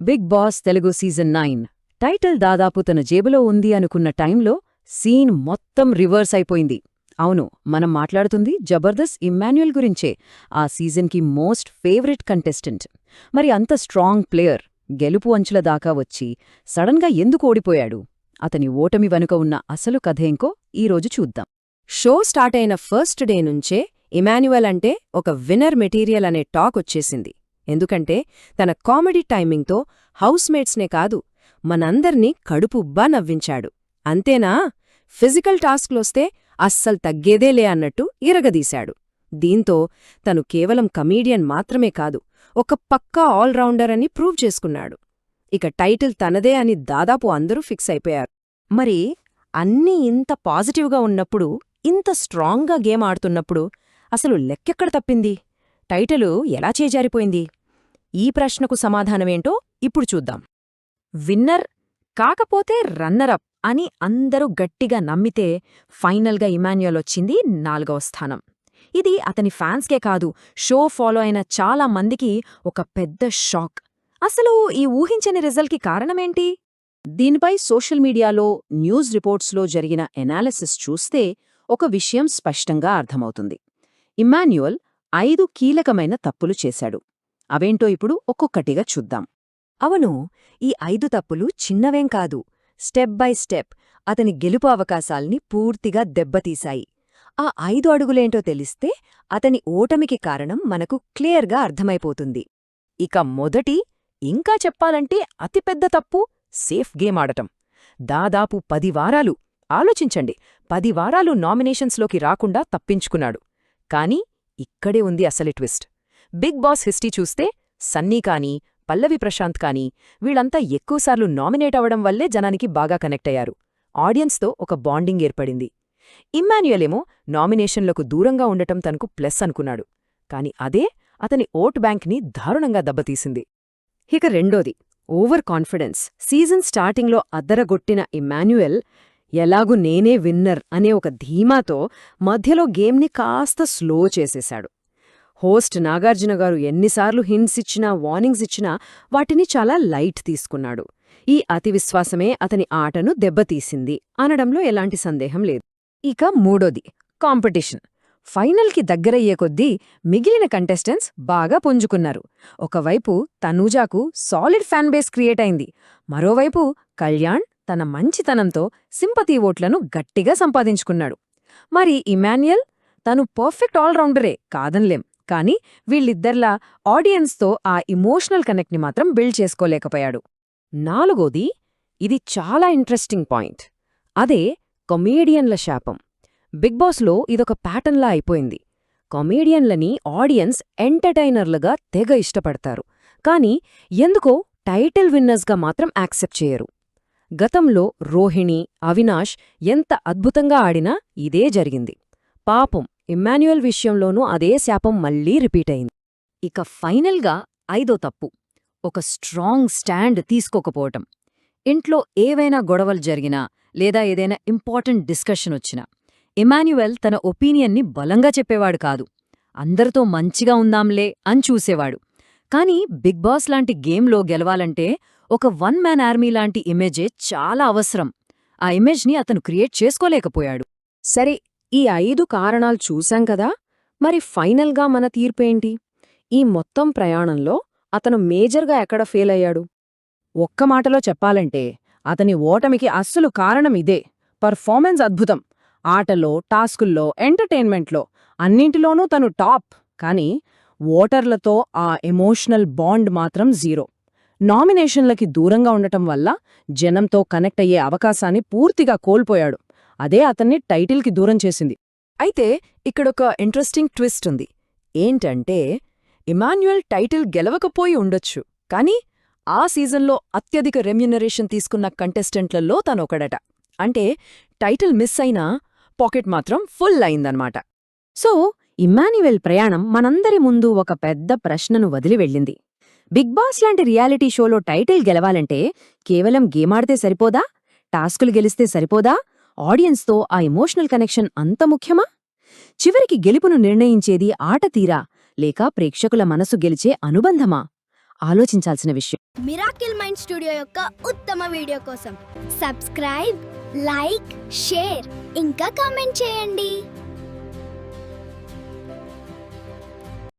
Big boss Telugu season nine. Title దాదాపు తన జేబులో ఉంది అనుకున్న టైంలో సీన్ మొత్తం రివర్స్ అయిపోయింది. అవును మనం మాట్లాడుతుంది జబర్దస్త్ ఇమ్మాన్యుయల్ గురించే ఆ సీజన్కి మోస్ట్ ఫేవరెట్ కంటెస్టెంట్. మరి అంత స్ట్రాంగ్ ప్లేయర్ గెలుపు అంచుల దాకా వచ్చి సడన్గా ఎందుకు ఓడిపోయాడు? అతని ఓటమి వెనుక ఉన్న అసలు కథేంకో ఈరోజు చూద్దాం. షో స్టార్ట్ అయిన ఫస్ట్ డే నుంచే ఇమాన్యువల్ అంటే ఒక విన్నర్ మెటీరియల్ అనే టాక్ వచ్చేసింది. ఎందుకంటే తన కామెడీ టైమింగ్తో హౌస్మేట్స్నే కాదు మనందర్నీ కడుపుబ్బా నవ్వించాడు. అంతేనా? ఫిజికల్ టాస్క్లొస్తే అస్సలు తగ్గేదేలే అన్నట్టు ఇరగదీశాడు. దీంతో తను కేవలం కమీడియన్ మాత్రమే కాదు ఒక పక్కా ఆల్రౌండర్ అని ప్రూవ్ చేసుకున్నాడు. ఇక టైటిల్ తనదే అని దాదాపు అందరూ ఫిక్స్ అయిపోయారు. మరి అన్నీ ఇంత పాజిటివ్గా ఉన్నప్పుడు ఇంత స్ట్రాంగ్గా గేమ్ ఆడుతున్నప్పుడు అసలు లెక్కెక్కడ తప్పింది? టైటిలు ఎలా చేజారిపోయింది? ఈ ప్రశ్నకు సమాధానమేంటో ఇప్పుడు చూద్దాం. విన్నర్ కాకపోతే రన్నరప్ అని అందరూ గట్టిగా నమ్మితే ఫైనల్గా ఇమాన్యుయల్ వచ్చింది నాలుగవ స్థానం. ఇది అతని ఫ్యాన్స్కే కాదు షో ఫాలో అయిన చాలా మందికి ఒక పెద్ద షాక్. అసలు ఈ ఊహించని రిజల్ట్కి కారణమేంటి? దీనిపై సోషల్ మీడియాలో న్యూస్ రిపోర్ట్స్లో జరిగిన ఎనాలిసిస్ చూస్తే ఒక విషయం స్పష్టంగా అర్థమవుతుంది. ఇమ్మాన్యుయల్ ఐదు కీలకమైన తప్పులు చేశాడు. అవేంటో ఇప్పుడు ఒక్కొక్కటిగా చూద్దాం. అవును ఈ ఐదు తప్పులు చిన్నవేం కాదు. స్టెప్ బై స్టెప్ అతని గెలుపు అవకాశాల్ని పూర్తిగా దెబ్బతీశాయి. ఆ ఐదు అడుగులేంటో తెలిస్తే అతని ఓటమికి కారణం మనకు క్లియర్గా అర్థమైపోతుంది. ఇక మొదటి ఇంకా చెప్పాలంటే అతిపెద్ద తప్పు సేఫ్ గేమ్ ఆడటం. దాదాపు పది వారాలు ఆలోచించండి పది వారాలు నామినేషన్స్లోకి రాకుండా తప్పించుకున్నాడు. కాని ఇక్కడే ఉంది అసలి ట్విస్ట్. బిగ్ బాస్ హిస్టరీ చూస్తే సన్నీ కానీ పల్లవి ప్రశాంత్ కానీ వీళ్ళంతా ఎక్కువసార్లు నామినేట్ అవడం వల్లే జనానికి బాగా కనెక్ట్ అయ్యారు. ఆడియన్స్తో ఒక బాండింగ్ ఏర్పడింది. ఇమ్మాన్యుయలేమో నామినేషన్లకు దూరంగా ఉండటం తనకు ప్లస్ అనుకున్నాడు. కాని అదే అతని ఓట్ బ్యాంక్ని దారుణంగా దెబ్బతీసింది. ఇక రెండోది ఓవర్ కాన్ఫిడెన్స్. సీజన్ స్టార్టింగ్లో అద్దరగొట్టిన ఇమ్మాన్యుయల్ ఎలాగు నేనే విన్నర్ అనే ఒక ధీమాతో మధ్యలో గేమ్ని కాస్త స్లో చేసేశాడు. హోస్ట్ నాగార్జునగారు ఎన్నిసార్లు హింట్స్ ఇచ్చినా వార్నింగ్స్ ఇచ్చినా వాటిని చాలా లైట్ తీసుకున్నాడు. ఈ అతి విశ్వాసమే అతని ఆటను దెబ్బతీసింది అనడంలో ఎలాంటి సందేహం లేదు. ఇక మూడోది కాంపిటీషన్. ఫైనల్కి దగ్గరయ్యే కొద్దీ మిగిలిన కంటెస్టెంట్స్ బాగా పుంజుకున్నారు. ఒకవైపు తనూజాకు సాలిడ్ ఫ్యాన్ బేస్ క్రియేట్ అయింది. మరోవైపు కళ్యాణ్ తన మంచితనంతో సింపతీ ఓట్లను గట్టిగా సంపాదించుకున్నాడు. మరి ఇమాన్యుయల్? తను పర్ఫెక్ట్ ఆల్రౌండరే కాదన్లేం. కానీ వీళ్ళిద్దర్లా ఆడియన్స్తో ఆ ఇమోషనల్ కనెక్ట్ని మాత్రం బిల్డ్ చేసుకోలేకపోయాడు. నాలుగోది ఇది చాలా ఇంట్రెస్టింగ్ పాయింట్. అదే కొమేడియన్ల శాపం. బిగ్ బాస్లో ఇదొక ప్యాటర్న్లా అయిపోయింది. కొమేడియన్లని ఆడియన్స్ ఎంటర్టైనర్లుగా తెగ ఇష్టపడతారు. కానీ ఎందుకో టైటిల్ విన్నర్స్గా మాత్రం యాక్సెప్ట్ చేయరు. గతంలో రోహిణి అవినాష్ ఎంత అద్భుతంగా ఆడినా ఇదే జరిగింది. పాపం ఇమ్మాన్యుయల్ విషయంలోనూ అదే శాపం మళ్ళీ రిపీట్ అయింది. ఇక ఫైనల్గా ఐదో తప్పు. ఒక స్ట్రాంగ్ స్టాండ్ తీసుకోకపోవటం. ఇంట్లో ఏవైనా గొడవలు జరిగినా లేదా ఏదైనా ఇంపార్టెంట్ డిస్కషన్ వచ్చినా ఇమాన్యుయల్ తన ఒపీనియన్ని బలంగా చెప్పేవాడు కాదు. అందరితో మంచిగా ఉందాంలే అని చూసేవాడు. కాని బిగ్ బాస్ లాంటి గేమ్లో గెలవాలంటే ఒక వన్ మ్యాన్ ఆర్మీ లాంటి ఇమేజే చాలా అవసరం. ఆ ఇమేజ్ని అతను క్రియేట్ చేసుకోలేకపోయాడు. సరే ఈ ఐదు కారణాలు చూశాం కదా? మరి ఫైనల్గా మన తీర్పేంటి? ఈ మొత్తం ప్రయాణంలో అతను మేజర్గా ఎక్కడ ఫెయిల్ అయ్యాడు? ఒక్క మాటలో చెప్పాలంటే అతని ఓటమికి అస్సలు కారణం ఇదే. పర్ఫార్మెన్స్ అద్భుతం. ఆటలో టాస్కుల్లో ఎంటర్టైన్మెంట్లో అన్నింటిలోనూ తను టాప్. కానీ ఓటర్లతో ఆ ఎమోషనల్ బాండ్ మాత్రం జీరో. నామినేషన్లకి దూరంగా ఉండటం వల్ల జనంతో కనెక్ట్ అయ్యే అవకాశాన్ని పూర్తిగా కోల్పోయాడు. అదే అతన్ని టైటిల్కి దూరం చేసింది. అయితే ఇక్కడొక ఇంట్రెస్టింగ్ ట్విస్ట్ ఉంది. ఏంటంటే ఇమాన్యుయల్ టైటిల్ గెలవకపోయి ఉండొచ్చు కానీ ఆ సీజన్లో అత్యధిక రెమ్యునరేషన్ తీసుకున్న కంటెస్టెంట్లలో తనొకడట. అంటే టైటిల్ మిస్ అయినా పాకెట్ మాత్రం ఫుల్ అయిందన్నమాట సో ఇమ్మాన్యువెల్ ప్రయాణం మనందరి ముందు ఒక పెద్ద ప్రశ్నను వదిలి వెళ్ళింది. బిగ్ బాస్ లాంటి రియాలిటీ షోలో టైటిల్ గెలవాలంటే కేవలం గేమాడితే సరిపోదా? టాస్కులు గెలిస్తే సరిపోదా? ఆడియన్స్తో ఆ ఎమోషనల్ కనెక్షన్ అంత ముఖ్యమా? చివరికి గెలుపును నిర్ణయించేది ఆట తీరా? లేక ప్రేక్షకుల మనసు గెలిచే అనుబంధమా? ఆలోచించాల్సిన విషయం. మిరాకిల్ మైండ్ స్టూడియో యొక్క ఉత్తమ వీడియో కోసం సబ్స్క్రైబ్ లైక్ షేర్ ఇంకా కామెంట్ చేయండి.